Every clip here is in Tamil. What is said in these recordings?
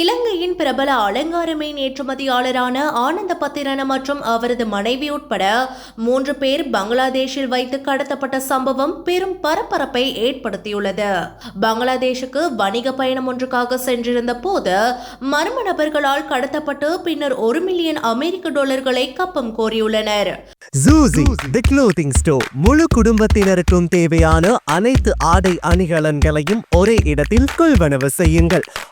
இலங்கையின் பிரபல அலங்கார மீன் ஏற்றுமதியாளரான ஆனந்த பத்திரன மற்றும் அவரது மனைவி உட்பட மூன்று பேர் பங்களாதேஷில் வைத்து கடத்தப்பட்ட சம்பவம் பெரும் பரபரப்பை ஏற்படுத்தியுள்ளது. பங்களாதேஷுக்கு வணிக பயணம் ஒன்றுக்காக சென்றிருந்த போது மர்ம நபர்களால் கடத்தப்பட்டு பின்னர் ஒரு மில்லியன் அமெரிக்க டாலர்களை கப்பம் கோரியுள்ளனர். ஜூசி தி க்ளோத்திங் ஸ்டோர் முழு குடும்பத்தினருக்கும் தேவையான அனைத்து ஆடை அணிகலன்களையும் ஒரே இடத்தில் கொள்வனவு செய்யுங்கள்.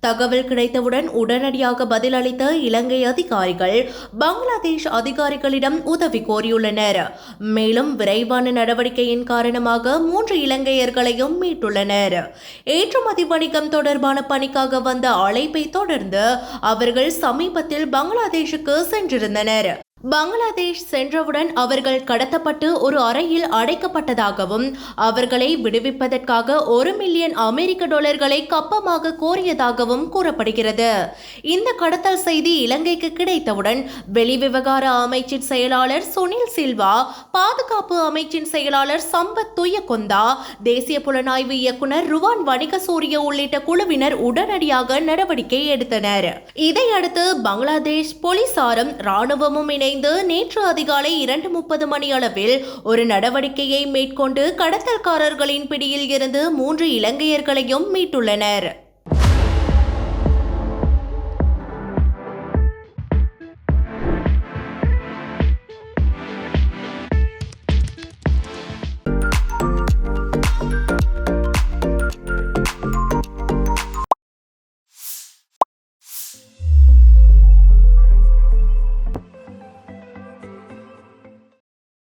தகவல் கிடைத்தவுடன் உடனடியாக பதிலளித்த இலங்கை அதிகாரிகள் பங்களாதேஷ் அதிகாரிகளிடம் உதவி கோரியுள்ளனர். மேலும் விரைவான நடவடிக்கையின் காரணமாக மூன்று இலங்கையர்களையும் மீட்டுள்ளனர். ஏற்றுமதி வணிகம் தொடர்பான பணிக்காக வந்த அழைப்பை தொடர்ந்து அவர்கள் சமீபத்தில் பங்களாதேஷுக்கு சென்றிருந்தனர். பங்களாதேஷ் சென்றவுடன் அவர்கள் கடத்தப்பட்டு ஒரு அறையில் அடைக்கப்பட்டதாகவும் அவர்களை விடுவிப்பதற்காக ஒரு மில்லியன் அமெரிக்க டாலர்களை கப்பமாக கோரியதாகவும் கூறப்படுகிறது. இந்த கடத்தல் செய்தி இலங்கைக்கு கிடைத்தவுடன் வெளிவிவகார அமைச்சின் செயலாளர் சுனில் சில்வா பாதுகாப்பு அமைச்சின் செயலாளர் சம்பத் துயக்கொந்தா தேசிய புலனாய்வு இயக்குனர் ருவான் வணிக சூரிய உள்ளிட்ட குழுவினர் உடனடியாக நடவடிக்கை எடுத்தனர். இதையடுத்து பங்களாதேஷ் போலீசாரும் ராணுவமும் இணைந்து நேற்று அதிகாலை இரண்டு முப்பது மணி அளவில் ஒரு நடவடிக்கையை மேற்கொண்டு கடத்தல்காரர்களின் பிடியில் இருந்து மூன்று இலங்கையர்களையும் மீட்டுள்ளனர்.